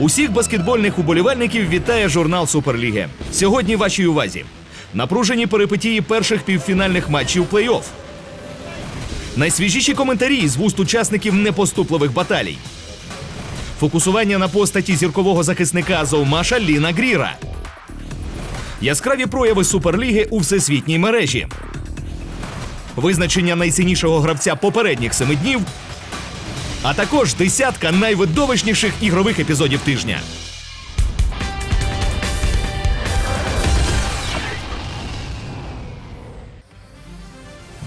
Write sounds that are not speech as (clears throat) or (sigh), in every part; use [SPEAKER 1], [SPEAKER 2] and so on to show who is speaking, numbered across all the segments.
[SPEAKER 1] Усіх баскетбольних уболівальників вітає журнал Суперліги. Сьогодні вашій увазі. Напружені перипетії перших півфінальних матчів плей-офф. Найсвіжіші коментарі з вуст учасників непоступливих баталій. Фокусування на постаті зіркового захисника Азовмаша Ліна Гріра. Яскраві прояви Суперліги у всесвітній мережі. Визначення найціннішого гравця попередніх семи днів а також десятка найвидовищніших ігрових епізодів тижня.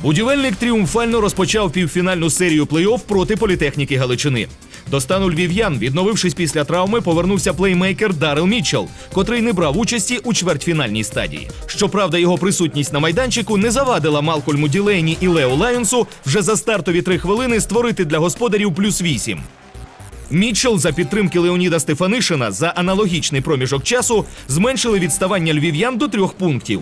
[SPEAKER 1] Будівельник тріумфально розпочав півфінальну серію плей-офф проти політехніки Галичини. До стану львів'ян, відновившись після травми, повернувся плеймейкер Дарел Мітчелл, котрий не брав участі у чвертьфінальній стадії. Щоправда, його присутність на майданчику не завадила Малкольму Ділейні і Лео Лайонсу вже за стартові три хвилини створити для господарів плюс вісім. Мітчелл за підтримки Леоніда Стефанишина за аналогічний проміжок часу зменшили відставання львів'ян до трьох пунктів.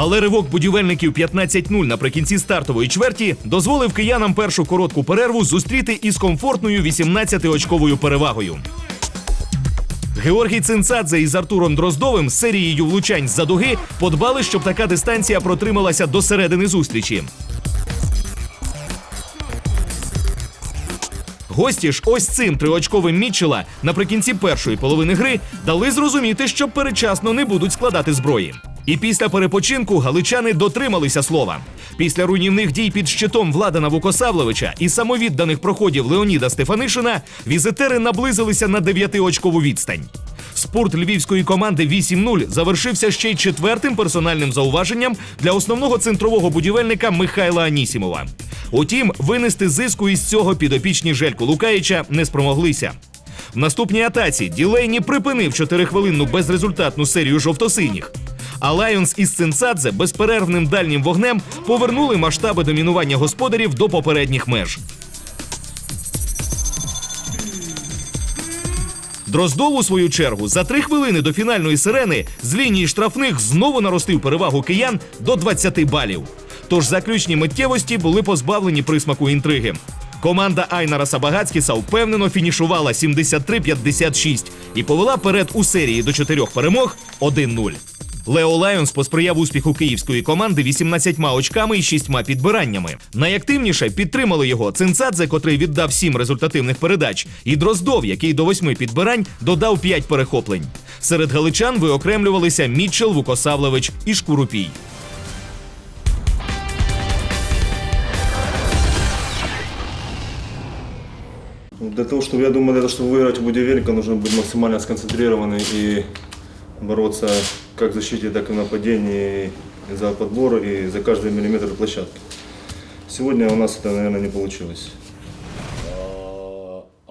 [SPEAKER 1] Але ривок будівельників 15-0 наприкінці стартової чверті дозволив киянам першу коротку перерву зустріти із комфортною 18-очковою перевагою. Георгій Цинцадзе із Артуром Дроздовим з серією влучань з-за дуги подбали, щоб така дистанція протрималася до середини зустрічі. Гості ж ось цим триочковим Мітчела наприкінці першої половини гри дали зрозуміти, що передчасно не будуть складати зброї. І після перепочинку галичани дотрималися слова. Після руйнівних дій під щитом Владана Вукосавлевича і самовідданих проходів Леоніда Стефанишина візитери наблизилися на дев'ятиочкову відстань. Спорт львівської команди 8-0 завершився ще й четвертим персональним зауваженням для основного центрового будівельника Михайла Анісімова. Утім, винести зиску із цього підопічні Жельку Лукаїча не спромоглися. В наступній атаці Ділейні припинив чотирихвилинну безрезультатну серію жовтосиніх. А Лайонс із Цинцадзе безперервним дальнім вогнем повернули масштаби домінування господарів до попередніх меж. Дроздов, у свою чергу, за три хвилини до фінальної сирени з лінії штрафних знову наростив перевагу киян до 20 балів. Тож заключні миттєвості були позбавлені присмаку інтриги. Команда Айнара Сабагацькіса впевнено фінішувала 73-56 і повела перед у серії до чотирьох перемог 1-0. Лео Лайонс посприяв успіху київської команди 18 очками і 6 підбираннями. Найактивніше підтримали його Цинцадзе, котрий віддав 7 результативних передач, і Дроздов, який до 8 підбирань додав 5 перехоплень. Серед галичан виокремлювалися Мітчел, Вукосавлевич і Шкурупій.
[SPEAKER 2] Для того, чтобы, я думаю, для того, чтобы выиграть у Будивельника, нужно быть максимально сконцентрированным и бороться как в защите, так и в нападении за подбор и за каждый миллиметр площадки. Сегодня у нас это, наверное, не получилось.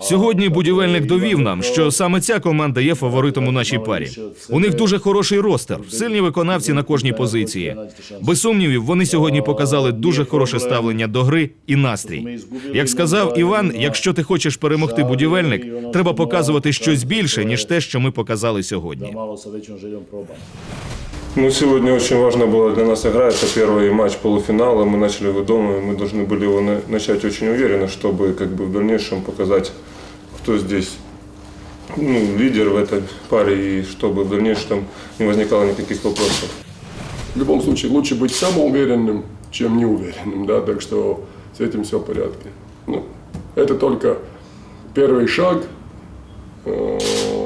[SPEAKER 1] Сьогодні будівельник довів нам, що саме ця команда є фаворитом у нашій парі. У них дуже хороший ростер, сильні виконавці на кожній позиції. Без сумнівів, вони сьогодні показали дуже хороше ставлення до гри і настрій. Як сказав Іван, якщо ти хочеш перемогти будівельник, треба показувати щось більше ніж те, що ми показали сьогодні.
[SPEAKER 3] Ну, сегодня очень важно было для нас игра. Это первый матч полуфинала. Мы начали его дома, и мы должны были его на- начать очень уверенно, чтобы как бы в дальнейшем показать, кто здесь ну, лидер в этой паре, и чтобы в дальнейшем не возникало никаких вопросов.
[SPEAKER 4] В любом случае лучше быть самоуверенным, чем неуверенным, да, так что с этим все в порядке. Ну, это только первый шаг. Э,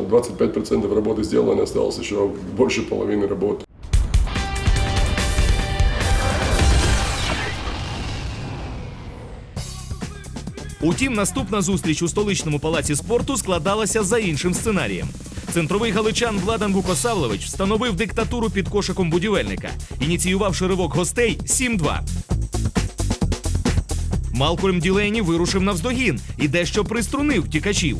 [SPEAKER 4] 25% работы сделано, осталось еще больше половины работы.
[SPEAKER 1] Утім, наступна зустріч у столичному палаці спорту складалася за іншим сценарієм. Центровий галичан Владан Вукосавлевич встановив диктатуру під кошиком будівельника, ініціювавши ривок гостей 7-2. Малкольм Ділейні вирушив навздогін і дещо приструнив втікачів.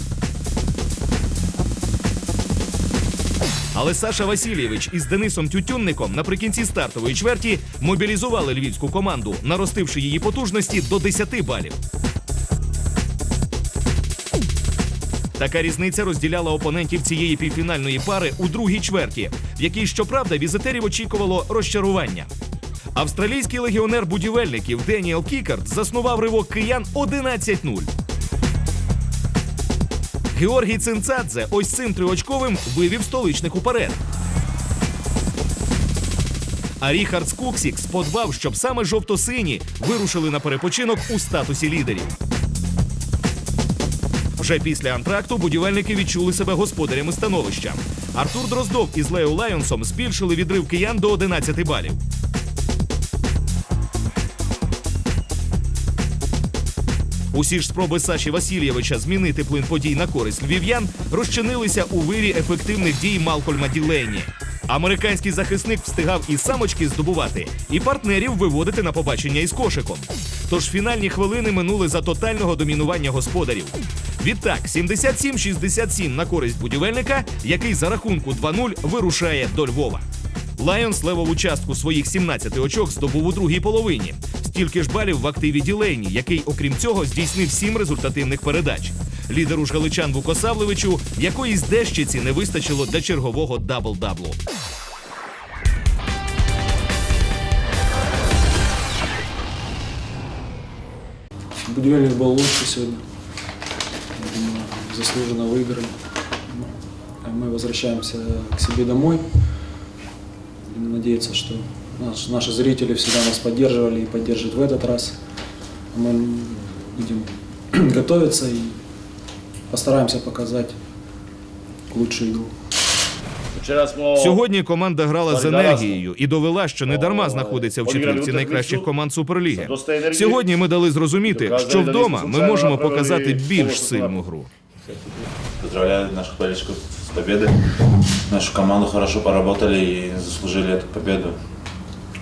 [SPEAKER 1] Але Саша Васильєвич із Денисом Тютюнником наприкінці стартової чверті мобілізували львівську команду, наростивши її потужності до 10 балів. Така різниця розділяла опонентів цієї півфінальної пари у другій чверті, в якій, щоправда, візитерів очікувало розчарування. Австралійський легіонер будівельників Деніел Кікард заснував ривок киян 11-0. Георгій Цинцадзе ось цим триочковим вивів столичник уперед. А Ріхард Скуксікс подбав, щоб саме жовто-сині вирушили на перепочинок у статусі лідерів. Вже після антракту будівельники відчули себе господарями становища. Артур Дроздов із Лео Лайонсом збільшили відрив киян до 11 балів. Усі ж спроби Саші Васильєвича змінити плин подій на користь львів'ян розчинилися у вирі ефективних дій Малкольма Ділейні. Американський захисник встигав і самочки здобувати, і партнерів виводити на побачення із кошиком. Тож фінальні хвилини минули за тотального домінування господарів. Відтак, 77-67 на користь будівельника, який за рахунку 2-0 вирушає до Львова. Лайонс левову частку своїх 17 очок здобув у другій половині. Стільки ж балів в активі Ділейні, який, окрім цього, здійснив сім результативних передач. Лідеру ж галичан Вукосавлевичу якоїсь дещиці не вистачило для чергового дабл-даблу.
[SPEAKER 5] Будивельник был лучше сегодня Я думаю, заслуженно выиграли. А Мы возвращаемся к себе домой. Будем надеяться, что наш- наши зрители всегда нас поддерживали и поддержат в этот раз. Мы будем (clears throat) готовиться и постараемся показать лучшую игру.
[SPEAKER 6] Вчора smo
[SPEAKER 1] Сьогодні команда грала з енергією і довела, що не дарма знаходиться в четвірці найкращих команд Суперліги. Сьогодні ми дали зрозуміти, що вдома ми можемо показати більш сильну гру.
[SPEAKER 7] Поздравляю наших болельщиков с победой. Нашу команду хорошо поработали и заслужили эту победу.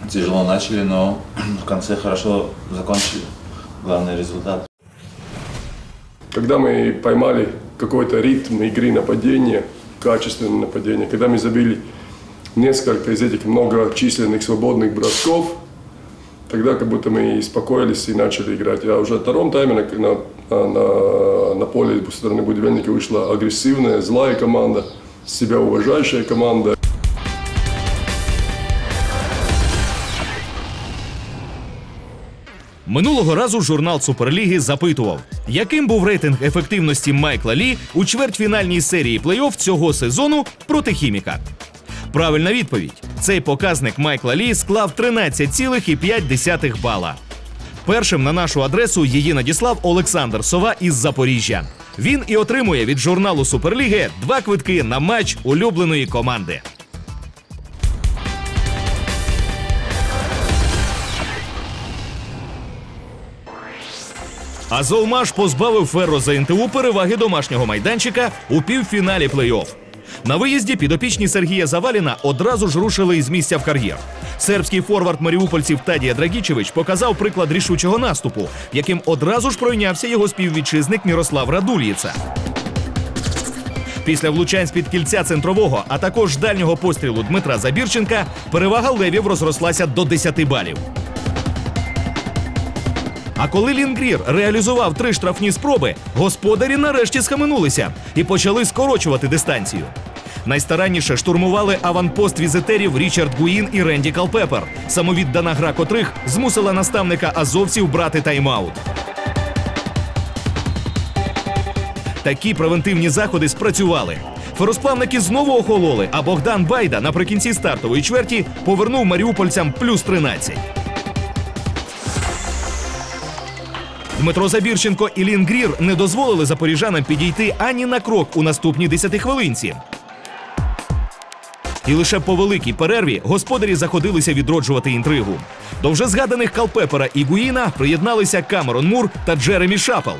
[SPEAKER 7] Тяжело начали, но в конце хорошо закончили. Главный результат.
[SPEAKER 4] Когда мы поймали какой-то ритм игры нападения, качественное нападение, когда мы забили несколько из этих многочисленных свободных бросков, тогда как будто мы и успокоились и начали играть. А уже в втором тайме на, на, на поле со стороны будивельника вышла агрессивная, злая команда, себя уважающая команда.
[SPEAKER 1] Минулого разу журнал Суперліги запитував, яким був рейтинг ефективності Майкла Лі у чвертьфінальній серії плей-офф цього сезону проти хіміка. Правильна відповідь: цей показник Майкла Лі склав 13,5 бала. Першим на нашу адресу її надіслав Олександр Сова із Запоріжжя. Він і отримує від журналу Суперліги два квитки на матч улюбленої команди. А Золмаш позбавив Ферро за НТУ переваги домашнього майданчика у півфіналі плей-офф. На виїзді підопічні Сергія Заваліна одразу ж рушили із місця в кар'єр. Сербський форвард маріупольців Тадія Драгічевич показав приклад рішучого наступу, яким одразу ж пройнявся його співвітчизник Мірослав Радуліца. Після влучань з-під кільця центрового, а також дальнього пострілу Дмитра Забірченка, перевага левів розрослася до 10 балів. А коли Лінгрір реалізував три штрафні спроби, господарі нарешті схаменулися і почали скорочувати дистанцію. Найстаранніше штурмували аванпост візитерів Річард Гуїн і Ренді Калпепер, самовіддана гра котрих змусила наставника азовців брати тайм-аут. Такі превентивні заходи спрацювали. Феросплавники знову охололи, а Богдан Байда наприкінці стартової чверті повернув маріупольцям плюс 13. Дмитро Забірченко і Лін Грір не дозволили запоріжанам підійти ані на крок у наступній десятихвилинці. І лише по великій перерві господарі заходилися відроджувати інтригу. До вже згаданих Калпепера і Гуїна приєдналися Камерон Мур та Джеремі Шапел.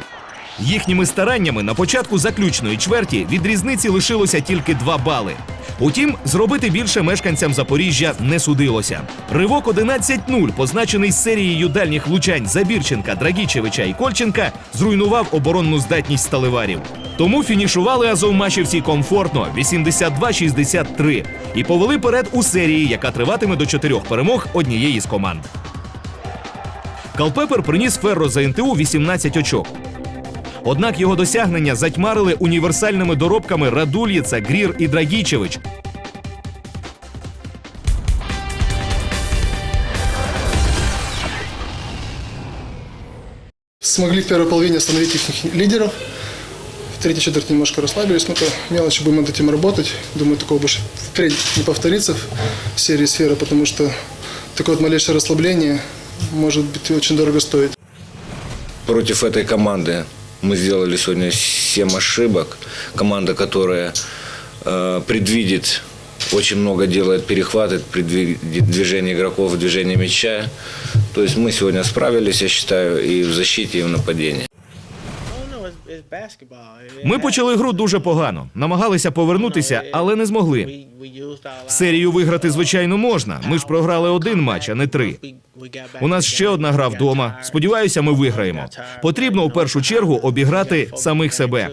[SPEAKER 1] Їхніми стараннями на початку заключної чверті від різниці лишилося тільки два бали. Утім, зробити більше мешканцям Запоріжжя не судилося. Ривок 11-0, позначений серією дальніх влучань Забірченка, Драгічевича і Кольченка, зруйнував оборонну здатність сталеварів. Тому фінішували азовмачівці комфортно 82-63 і повели перед у серії, яка триватиме до чотирьох перемог однієї з команд. Калпепер приніс Ферро за НТУ 18 очок. Однак його досягнення затьмарили універсальними доробками Радульєца, Грір і Драгічевич.
[SPEAKER 8] Смогли в первой половине остановить их лидеров. В третьей четверти немножко расслабились, но по мелочи будем над этим работать. Думаю, такого больше впредь не повторится в серии «Сфера», потому что такое вот малейшее расслабление может быть очень дорого стоить.
[SPEAKER 9] Против этой команды мы сделали сегодня 7 ошибок. Команда, которая э, предвидит, очень много делает перехваты, предвидит движение игроков, движение мяча. То есть мы сегодня справились, я считаю, и в защите, и в нападении.
[SPEAKER 1] Ми почали гру дуже погано, намагалися повернутися, але не змогли. Серію виграти, звичайно, можна. Ми ж програли один матч, а не три. У нас ще одна гра вдома. Сподіваюся, ми виграємо. Потрібно у першу чергу обіграти самих себе.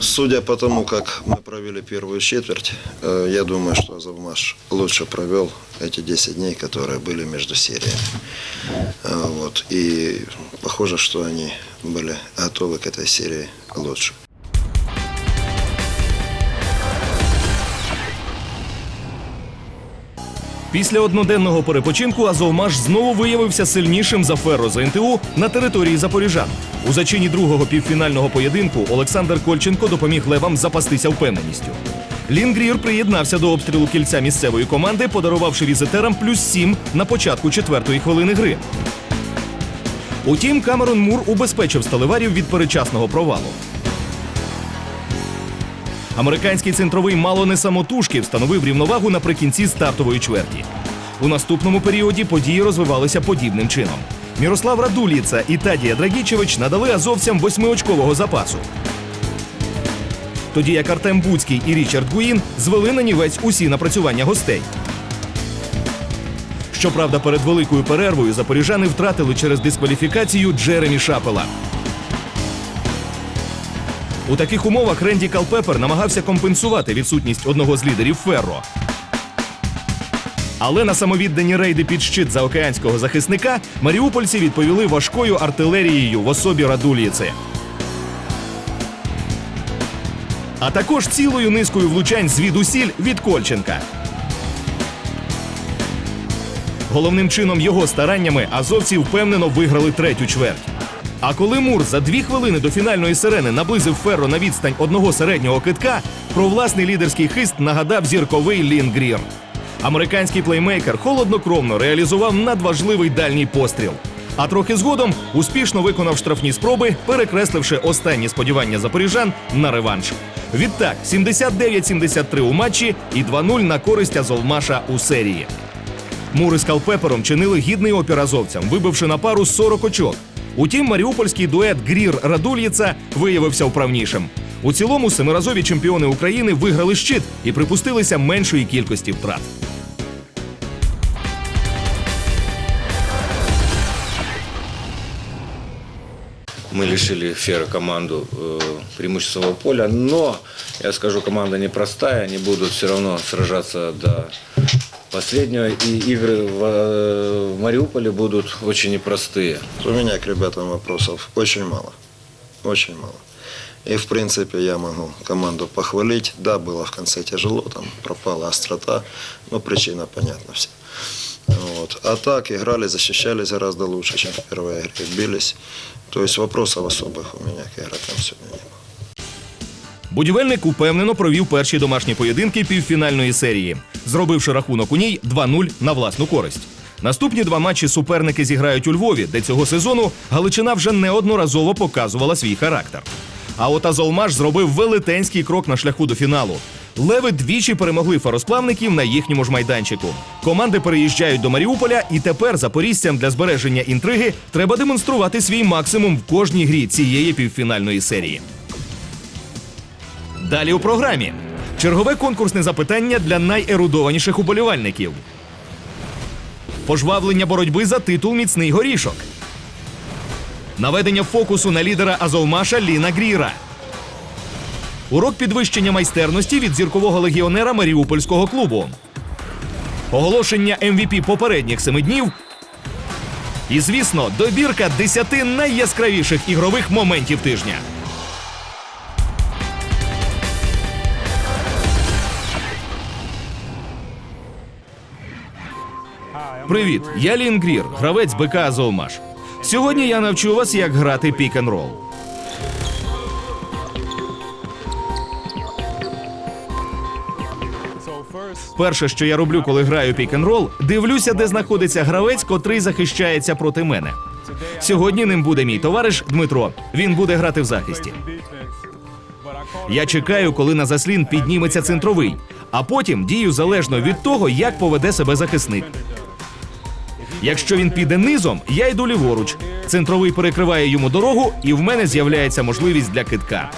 [SPEAKER 10] Судя по тому, как мы провели первую четверть, э, я думаю, что Азовмаш лучше провел эти 10 дней, которые были между сериями. Э, Вот. И похоже, что они были готовы к этой серии лучше.
[SPEAKER 1] Після одноденного перепочинку Азовмаш знову виявився сильнішим за Ферро за НТУ на території запоріжан. У зачині другого півфінального поєдинку Олександр Кольченко допоміг левам запастися впевненістю. Лінгрір приєднався до обстрілу кільця місцевої команди, подарувавши візитерам плюс 7 на початку четвертої хвилини гри. Утім, Камерон Мур убезпечив сталеварів від передчасного провалу. Американський центровий мало не самотужки встановив рівновагу наприкінці стартової чверті. У наступному періоді події розвивалися подібним чином. Мірослав Радуліца і Тадія Драгічевич надали азовцям восьмиочкового запасу. Тоді як Артем Буцький і Річард Гуїн звели на нівець усі напрацювання гостей. Щоправда, перед великою перервою запоріжани втратили через дискваліфікацію Джеремі Шапела. У таких умовах Ренді Калпепер намагався компенсувати відсутність одного з лідерів Ферро. Але на самовіддані рейди під щит заокеанського захисника маріупольці відповіли важкою артилерією в особі Радуліці. А також цілою низкою влучань звідусіль від Кольченка. Головним чином його стараннями азовці впевнено виграли третю чверть. А коли Мур за дві хвилини до фінальної сирени наблизив Ферро на відстань одного середнього китка, про власний лідерський хист нагадав зірковий Лін Грір. Американський плеймейкер холоднокровно реалізував надважливий дальній постріл. А трохи згодом успішно виконав штрафні спроби, перекресливши останні сподівання запоріжан на реванш. Відтак 79-73 у матчі і 2-0 на користь Азовмаша у серії. Мури з Калпепером чинили гідний опір азовцям, вибивши на пару 40 очок. Утім, маріупольський дует Грір Радульєца виявився вправнішим. У цілому семиразові чемпіони України виграли щит і припустилися меншої кількості втрат.
[SPEAKER 9] Мы лишили Фера команду э, преимущественного поля, но, я скажу, команда непростая, они будут все равно сражаться до последнего, и игры в, э, в Мариуполе будут очень непростые.
[SPEAKER 10] У меня к ребятам вопросов очень мало. Очень мало. И, в принципе, я могу команду похвалить. Да, было в конце тяжело, там пропала острота, но причина понятна вся. Вот. А так играли, защищались гораздо лучше, чем в первой игре. Бились. То есть вопросов особых у меня к игрокам сегодня не было.
[SPEAKER 1] Будівельник упевнено провів перші домашні поєдинки півфінальної серії, зробивши рахунок у ній 2-0 на власну користь. Наступні два матчі суперники зіграють у Львові, де цього сезону Галичина вже неодноразово показувала свій характер. А от Азовмаш зробив велетенський крок на шляху до фіналу. Леви двічі перемогли фаросплавників на їхньому ж майданчику. Команди переїжджають до Маріуполя, і тепер запорізцям для збереження інтриги треба демонструвати свій максимум в кожній грі цієї півфінальної серії. Далі у програмі чергове конкурсне запитання для найерудованіших уболівальників. Пожвавлення боротьби за титул міцний горішок. Наведення фокусу на лідера Азовмаша Ліна Гріра. Урок підвищення майстерності від зіркового легіонера Маріупольського клубу. Оголошення МВП попередніх семи днів. І, звісно, добірка 10 найяскравіших ігрових моментів тижня. Привіт, я Лін Грір, гравець БК Азовмаш. Сьогодні я навчу вас, як грати пік-н-рол. Перше, що я роблю, коли граю пік-н-рол, дивлюся, де знаходиться гравець, котрий захищається проти мене. Сьогодні ним буде мій товариш Дмитро. Він буде грати в захисті. Я чекаю, коли на заслін підніметься центровий, а потім дію залежно від того, як поведе себе захисник. Якщо він піде низом, я йду ліворуч. Центровий перекриває йому дорогу, і в мене з'являється можливість для китка.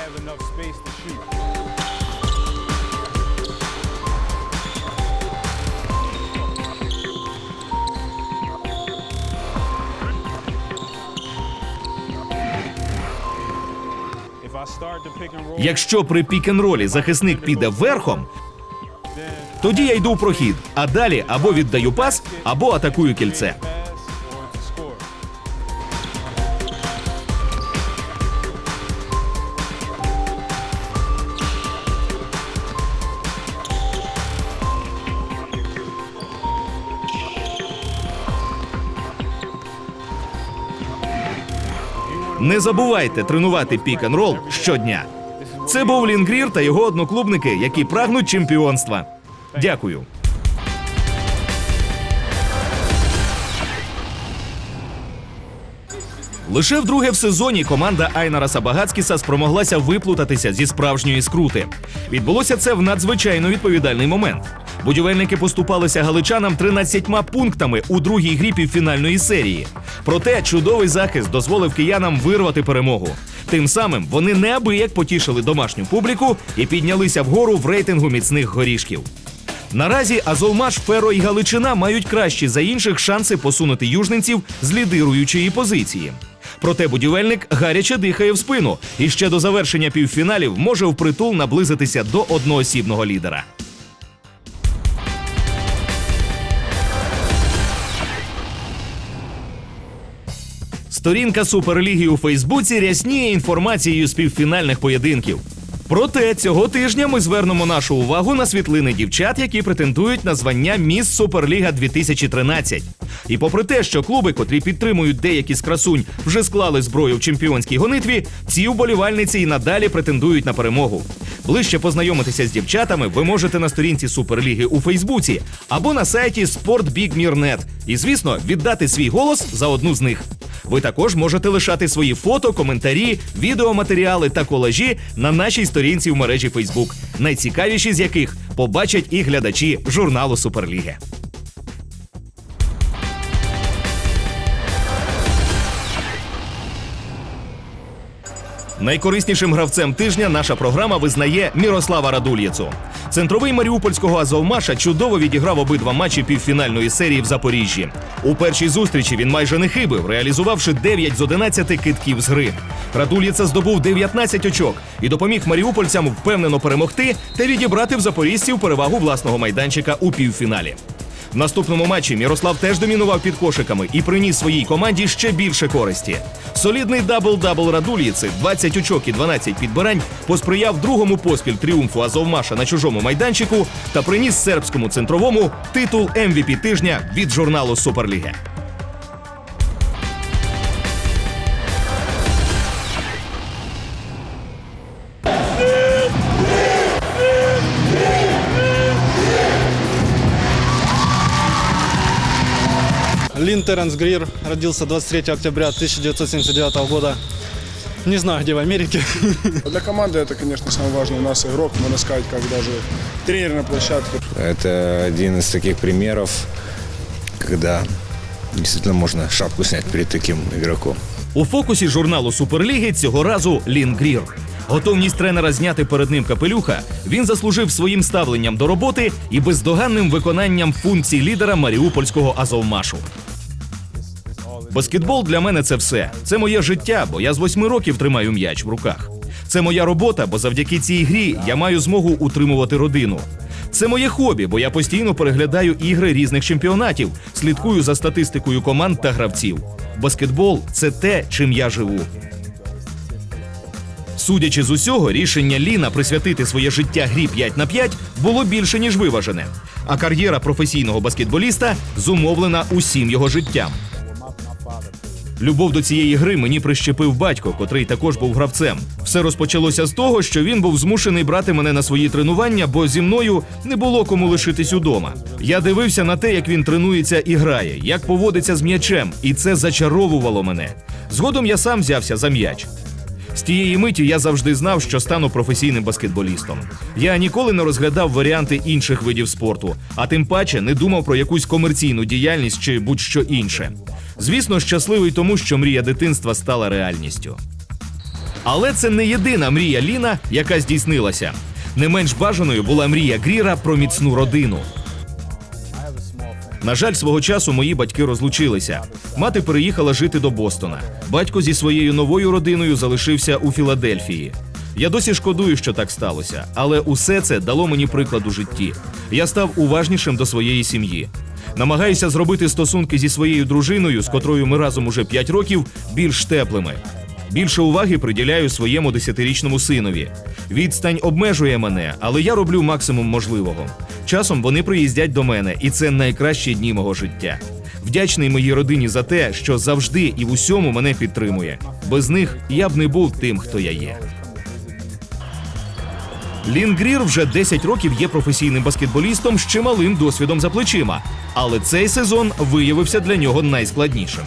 [SPEAKER 1] Якщо при пік-н-ролі захисник піде верхом, тоді я йду в прохід, а далі або віддаю пас, або атакую кільце. Не забувайте тренувати пік-н-рол щодня. Це був Лінгрір та його одноклубники, які прагнуть чемпіонства. Дякую. Лише вдруге в сезоні команда Айнара Сабагацкіса спромоглася виплутатися зі справжньої скрути. Відбулося це в надзвичайно відповідальний момент. Будівельники поступалися галичанам 13 пунктами у другій грі півфінальної серії. Проте чудовий захист дозволив киянам вирвати перемогу. Тим самим вони неабияк потішили домашню публіку і піднялися вгору в рейтингу міцних горішків. Наразі Азовмаш, Феро і Галичина мають кращі за інших шанси посунути южненців з лідируючої позиції. Проте будівельник гаряче дихає в спину і ще до завершення півфіналів може впритул наблизитися до одноосібного лідера. Сторінка Суперліги у Фейсбуці рясніє інформацією з півфінальних поєдинків. Проте цього тижня ми звернемо нашу увагу на світлини дівчат, які претендують на звання Міс Суперліга 2013. І попри те, що клуби, котрі підтримують деякі з красунь, вже склали зброю в чемпіонській гонитві, ці вболівальниці і надалі претендують на перемогу. Ближче познайомитися з дівчатами ви можете на сторінці Суперліги у Фейсбуці або на сайті SportBigMir.net. І, звісно, віддати свій голос за одну з них. Ви також можете лишати свої фото, коментарі, відеоматеріали та колажі на нашій сторінці в мережі Facebook, найцікавіші з яких побачать і глядачі журналу Суперліги. Найкориснішим гравцем тижня наша програма визнає Мірослава Радульєцу. Центровий маріупольського Азовмаша чудово відіграв обидва матчі півфінальної серії в Запоріжжі. У першій зустрічі він майже не хибив, реалізувавши 9 з 11 китків з гри. Радульєца здобув 19 очок і допоміг маріупольцям впевнено перемогти та відібрати в запоріжців перевагу власного майданчика у півфіналі. В наступному матчі Мірослав теж домінував під кошиками і приніс своїй команді ще більше користі. Солідний дабл-дабл Радуліци, 20 очок і 12 підбирань, посприяв другому поспіль тріумфу Азовмаша на чужому майданчику та приніс сербському центровому титул MVP тижня від журналу Суперліги.
[SPEAKER 11] Лин Теренс Грир родился 23 октября 1979 года. Не знаю, где в Америке. (laughs)
[SPEAKER 8] Для команды это, конечно, самый важный у нас игрок, можно сказать, как даже тренер на площадке.
[SPEAKER 9] Это один из таких примеров, когда действительно можно шапку снять перед таким игроком.
[SPEAKER 1] У фокусі журналу Суперліги цього разу Лін Грір. Готовність тренера зняти перед ним капелюха він заслужив своїм ставленням до роботи і бездоганним виконанням функцій лідера маріупольського Азовмашу. Баскетбол для мене це все. Це моє життя, бо я з восьми років тримаю м'яч в руках. Це моя робота, бо завдяки цій грі я маю змогу утримувати родину. Це моє хобі, бо я постійно переглядаю ігри різних чемпіонатів, слідкую за статистикою команд та гравців. Баскетбол це те, чим я живу. Судячи з усього, рішення Ліна присвятити своє життя грі 5 на 5 було більше ніж виважене. А кар'єра професійного баскетболіста зумовлена усім його життям. Любов до цієї гри мені прищепив батько, котрий також був гравцем. Все розпочалося з того, що він був змушений брати мене на свої тренування, бо зі мною не було кому лишитись удома. Я дивився на те, як він тренується і грає, як поводиться з м'ячем, і це зачаровувало мене. Згодом я сам взявся за м'яч. З тієї миті я завжди знав, що стану професійним баскетболістом. Я ніколи не розглядав варіанти інших видів спорту, а тим паче не думав про якусь комерційну діяльність чи будь-що інше. Звісно, щасливий тому, що мрія дитинства стала реальністю. Але це не єдина мрія Ліна, яка здійснилася. Не менш бажаною була мрія Гріра про міцну родину. На жаль, свого часу мої батьки розлучилися. Мати переїхала жити до Бостона. Батько зі своєю новою родиною залишився у Філадельфії. Я досі шкодую, що так сталося, але усе це дало мені приклад у житті. Я став уважнішим до своєї сім'ї. Намагаюся зробити стосунки зі своєю дружиною, з котрою ми разом уже 5 років, більш теплими. Більше уваги приділяю своєму десятирічному синові. Відстань обмежує мене, але я роблю максимум можливого. Часом вони приїздять до мене, і це найкращі дні мого життя. Вдячний моїй родині за те, що завжди і в усьому мене підтримує. Без них я б не був тим, хто я є. Лін Грір вже 10 років є професійним баскетболістом з чималим досвідом за плечима, але цей сезон виявився для нього найскладнішим.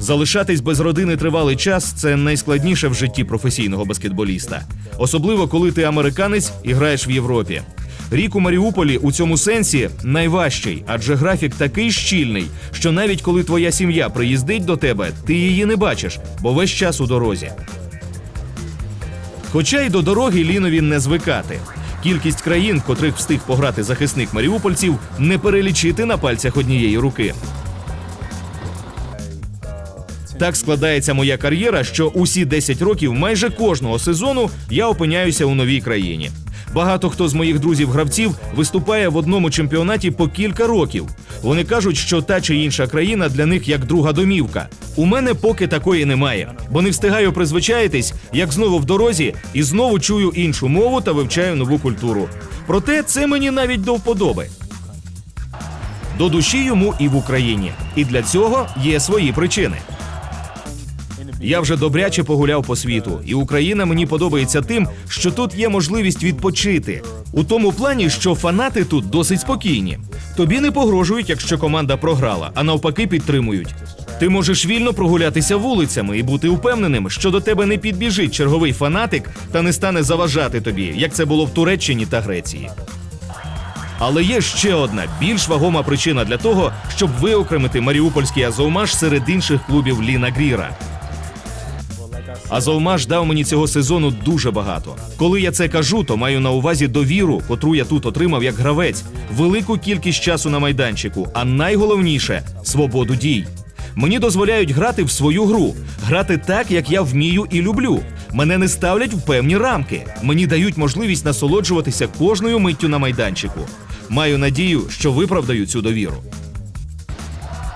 [SPEAKER 1] Залишатись без родини тривалий час це найскладніше в житті професійного баскетболіста, особливо коли ти американець і граєш в Європі. Рік у Маріуполі у цьому сенсі найважчий, адже графік такий щільний, що навіть коли твоя сім'я приїздить до тебе, ти її не бачиш, бо весь час у дорозі. Хоча й до дороги Лінові не звикати. Кількість країн, котрих встиг пограти захисник маріупольців, не перелічити на пальцях однієї руки. Так складається моя кар'єра, що усі 10 років майже кожного сезону я опиняюся у новій країні. Багато хто з моїх друзів-гравців виступає в одному чемпіонаті по кілька років. Вони кажуть, що та чи інша країна для них як друга домівка. У мене поки такої немає, бо не встигаю призвичаїтись, як знову в дорозі і знову чую іншу мову та вивчаю нову культуру. Проте це мені навіть до вподоби. До душі йому і в Україні. І для цього є свої причини. Я вже добряче погуляв по світу, і Україна мені подобається тим, що тут є можливість відпочити. У тому плані, що фанати тут досить спокійні. Тобі не погрожують, якщо команда програла, а навпаки підтримують. Ти можеш вільно прогулятися вулицями і бути впевненим, що до тебе не підбіжить черговий фанатик та не стане заважати тобі, як це було в Туреччині та Греції. Але є ще одна більш вагома причина для того, щоб виокремити маріупольський азовмаш серед інших клубів Ліна Гріра. Азовмаш дав мені цього сезону дуже багато. Коли я це кажу, то маю на увазі довіру, котру я тут отримав як гравець, велику кількість часу на майданчику, а найголовніше свободу дій. Мені дозволяють грати в свою гру, грати так, як я вмію і люблю. Мене не ставлять в певні рамки. Мені дають можливість насолоджуватися кожною миттю на майданчику. Маю надію, що виправдаю цю довіру.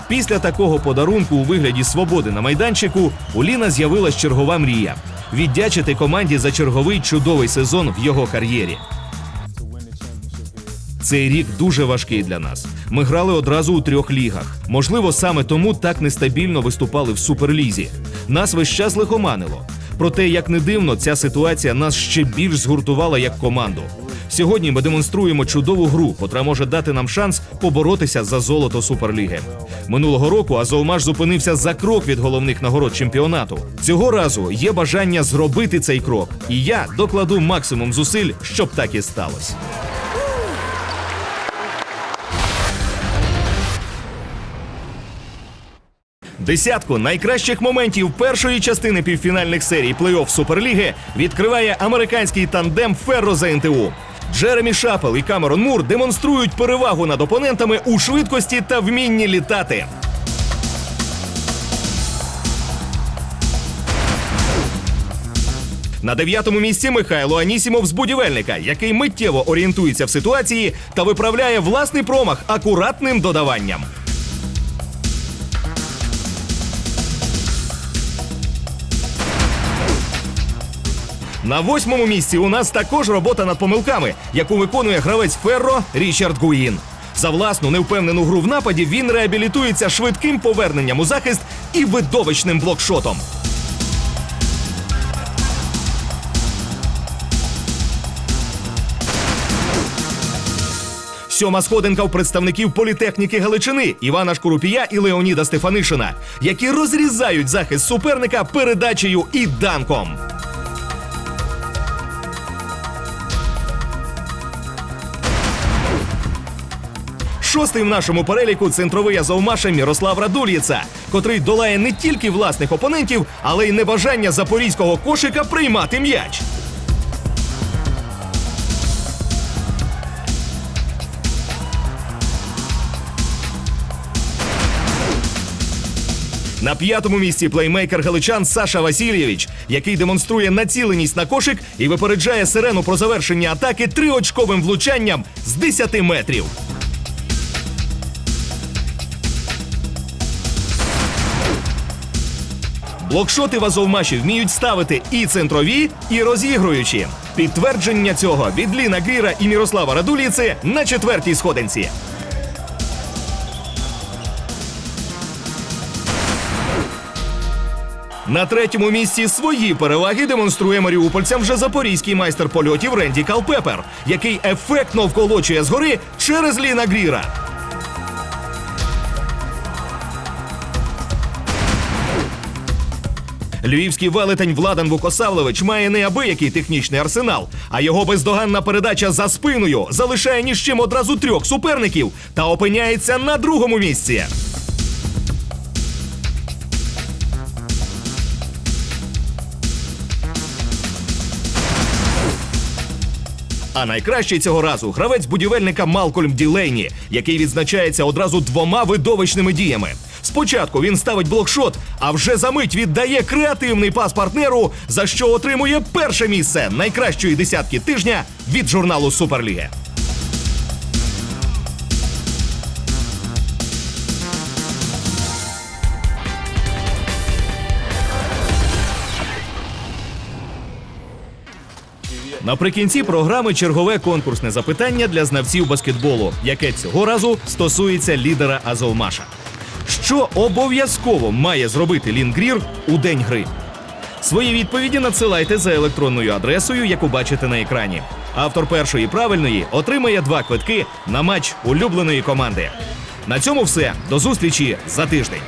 [SPEAKER 1] Після такого подарунку у вигляді свободи на майданчику у Ліна з'явилась чергова мрія віддячити команді за черговий чудовий сезон в його кар'єрі. Цей рік дуже важкий для нас. Ми грали одразу у трьох лігах. Можливо, саме тому так нестабільно виступали в суперлізі. Нас весь час лихоманило. Проте, як не дивно, ця ситуація нас ще більш згуртувала як команду. Сьогодні ми демонструємо чудову гру, котра може дати нам шанс поборотися за золото суперліги. Минулого року Азовмаш зупинився за крок від головних нагород чемпіонату. Цього разу є бажання зробити цей крок, і я докладу максимум зусиль, щоб так і сталося. Десятку найкращих моментів першої частини півфінальних серій плей-офф Суперліги відкриває американський тандем Ферро за НТУ. Джеремі Шапел і Камерон Мур демонструють перевагу над опонентами у швидкості та вмінні літати. На дев'ятому місці Михайло Анісімов з будівельника, який миттєво орієнтується в ситуації та виправляє власний промах акуратним додаванням. На восьмому місці у нас також робота над помилками, яку виконує гравець Ферро Річард Гуїн. За власну невпевнену гру в нападі він реабілітується швидким поверненням у захист і видовищним блокшотом. Сьома сходинка в представників політехніки Галичини Івана Шкурупія і Леоніда Стефанишина, які розрізають захист суперника передачею і данком. Шостий в нашому переліку центровий азовмаша Мірослав Радулєца, котрий долає не тільки власних опонентів, але й небажання запорізького кошика приймати м'яч. На п'ятому місці плеймейкер галичан Саша Васильєвич, який демонструє націленість на кошик і випереджає сирену про завершення атаки триочковим влучанням з 10 метрів. Блокшоти в Азовмаші вміють ставити і центрові, і розігруючі. Підтвердження цього від Ліна Гріра і Мірослава Радуліці на четвертій сходинці. На третьому місці свої переваги демонструє маріупольцям вже запорізький майстер польотів Ренді Калпепер, який ефектно вколочує згори через Ліна Гріра. Львівський велетень Владан Вукосавлевич має неабиякий технічний арсенал, а його бездоганна передача за спиною залишає ні чим одразу трьох суперників та опиняється на другому місці. А найкращий цього разу гравець будівельника Малкольм Ділейні, який відзначається одразу двома видовищними діями. Спочатку він ставить блокшот, а вже за мить віддає креативний пас партнеру, за що отримує перше місце найкращої десятки тижня від журналу Суперліги. Наприкінці програми чергове конкурсне запитання для знавців баскетболу, яке цього разу стосується лідера Азовмаша. Що обов'язково має зробити Лінгрір у день гри? Свої відповіді надсилайте за електронною адресою, яку бачите на екрані. Автор першої правильної отримає два квитки на матч улюбленої команди. На цьому все. До зустрічі за тиждень.